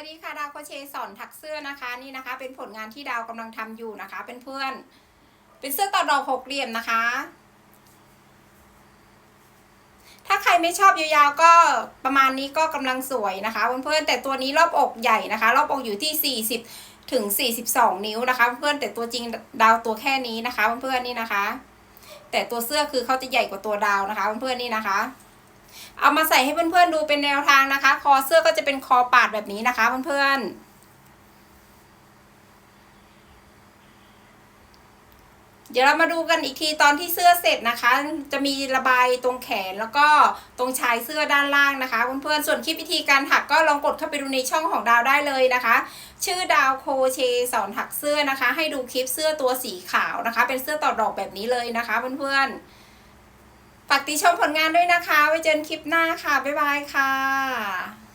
วัสดีค่ะดาวโคเชสอนถักเสื้อนะคะนี่นะคะ เป็นผลงานที่ดาวกำลังทำอยู่นะคะเป็นเพื่อน เป็นเสื้อต่อดอกหกเหลี่ยมนะคะ ถ้าใครไม่ชอบยาวๆก็ประมาณนี้ก็กำลังสวยนะคะเพื่อนๆแต่ตัวนี้รอบอกใหญ่นะคะ รอบอกอยู่ที่ 40 ถึง 42 นิ้วนะคะ เพื่อนๆแต่ตัวจริงดาวตัวแค่นี้นะคะ เพื่อนๆนี่นะคะ แต่ตัวเสื้อคือเขาจะใหญ่กว่าตัวดาวนะคะ เพื่อนๆนี่นะคะ เอามาใส่ให้เพื่อนๆดูเป็นแนวทางนะคะ คอเสื้อก็จะเป็นคอปาดแบบนี้นะคะเพื่อนๆ เดี๋ยวเรามาดูกันอีกทีตอนที่เสื้อเสร็จนะคะ จะมีระบายตรงแขนแล้วก็ตรงชายเสื้อด้านล่างนะคะเพื่อนๆ ส่วนคลิปวิธีการถักก็ลองกดเข้าไปดูในช่องของดาวได้เลยนะคะชื่อดาวโคเชสอนถักเสื้อนะคะ ให้ดูคลิปเสื้อตัวสีขาวนะคะ เป็นเสื้อต่อดอกแบบนี้เลยนะคะเพื่อนๆ ฝากติชมผลงานด้วยนะคะ ไว้เจอกันคลิปหน้าค่ะ บ๊ายบายค่ะ